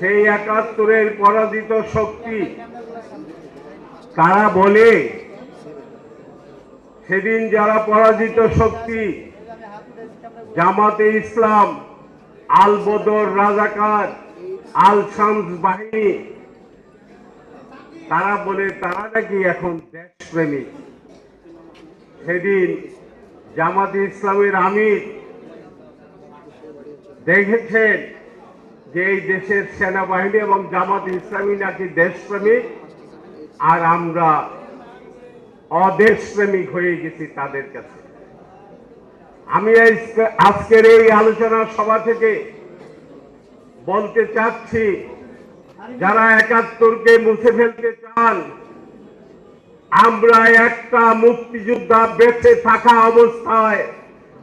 সেই একাত্তরের পরাজিত শক্তি, তারা বলে, সেদিন যারা পরাজিত শক্তি, জামাতে ইসলাম, আল বদর রাজাকার, আল শামস বাহিনী, তারা বলে, তারা নাকি এখন দেশপ্রেমিক সেদিন জামাতে ইসলামের আমির দেখেছেন যে এই দেশের সেনাবাহিনী এবং জামাতে ইসলামী নাকি দেশপ্রেমিক, আর আমরা অদেশপ্রেমিক হয়ে গেছি তাদের কাছে। আমি আজকের এই আলোচনা সভা থেকে বলতে চাচ্ছি, যারা একাত্তরকে মুছে ফেলতে চান, আমরা একটা মুক্তিযোদ্ধা বেঁচে থাকা অবস্থায়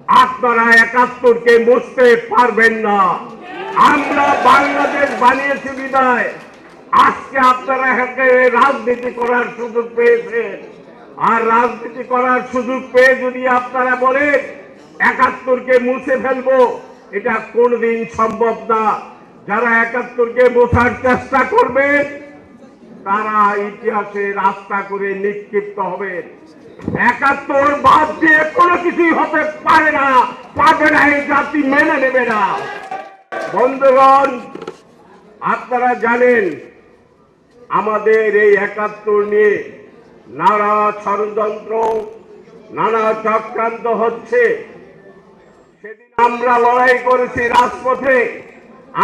আপনারা একাত্তরকে মুছতে পারবেন না। আমরা বাংলাদেশ বানিয়েছি বিদায়। আজকে আপনারা রাজনীতি করার সুযোগ পেয়েছেন। আর রাজনীতি করার সুযোগ পেয়ে যদি আপনারা বলেন একাত্তরকে মুছে ফেলব। এটা কোনদিন সম্ভব না। যারা একাত্তরকে মোছার চেষ্টা করবেন, তারা ইতিহাসে রাস্তা করে নিক্ষিপ্ত হবেন। একাত্তর বাদ দিয়ে কোনো কিছুই হতে পারে না, পারবে না এই জাতি, মেনে নেবে না। বন্ধুগণ, আপনারা জানেন, আমাদের এই একাত্তর নিয়ে নানা ষড়যন্ত্র, নানা চক্রান্ত হচ্ছে। সেদিন আমরা লড়াই করেছি রাজপথে।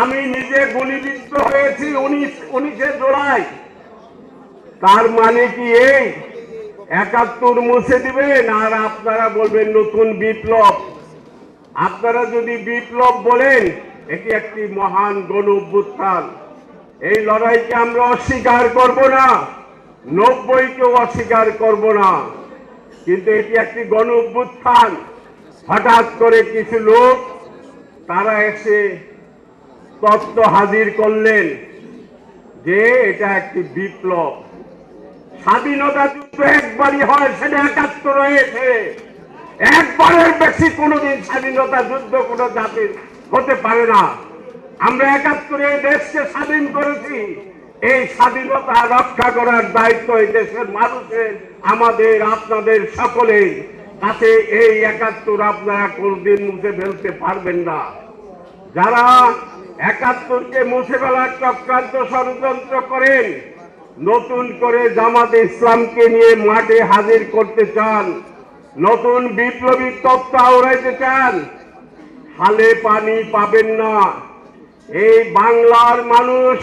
আমি নিজে গুলিবিদ্ধ হয়েছি উনিশ, উনিশে জুলাই। তার মানে কি এই? একাত্তর মুছে দিবেন, আর আপনারা বলবেন নতুন বিপ্লব। আপনারা যদি বিপ্লব বলেন, এটি একটি মহান গণ অভ্যুত্থান এই লড়াইকে আমরা অস্বীকার করব না নব্বইকেও অস্বীকার করব না, কিন্তু এটি একটি গণ অভ্যুত্থান হঠাৎ করে কিছু লোক, তারা এসে তত্ত্ব হাজির করলেন যে এটা একটি বিপ্লব। স্বাধীনতা যুদ্ধ একবারই হয়, সেটা একাত্তর হয়েছে। একবারের বেশি কোনোদিন স্বাধীনতা যুদ্ধ কোনো জাতির হতে পারে না। আমরা একাত্তরে দেশকে স্বাধীন করেছি। এই স্বাধীনতা রক্ষা করার দায়িত্ব এই দেশের মানুষের, আমাদের, আপনাদের সকলের। তাতে এই একাত্তর আপনারা কোনদিন মুছে ফেলতে পারবেন না। যারা একাত্তরকে মুছে ফেলার চক্রান্ত ষড়যন্ত্র করেন নতুন করে জামাত ইসলামকে নিয়ে মাঠে হাজির করতে চান, নতুন বিপ্লবী তত্ত্ব আওড়াইতে চান, হালে পানি পাবেন না। এই বাংলার মানুষ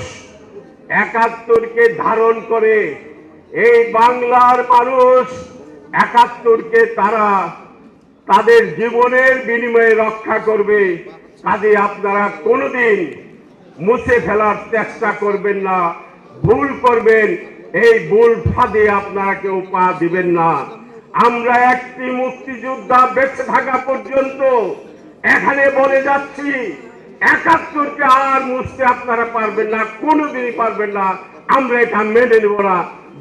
একাত্তরকে ধারণ করে, এই বাংলার মানুষ একাত্তরকে তারা তাদের জীবনের বিনিময়ে রক্ষা করবে। কাজে আপনারা কোনোদিন মুছে ফেলার চেষ্টা করবেন না। ভুল করবেন, এই ভুল ফাঁদে আপনারা কেউ পা দিবেন না। আমরা একটি মুক্তিযোদ্ধা বেঁচে থাকা পর্যন্ত এখানে বলে যাচ্ছি, একাত্তরকে আর মুছতে আপনারা পারবেন না, কোনোদিনই পারবেন না। আমরা এটা মেনে নেব না।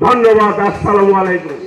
ধন্যবাদ, আসসালামু আলাইকুম।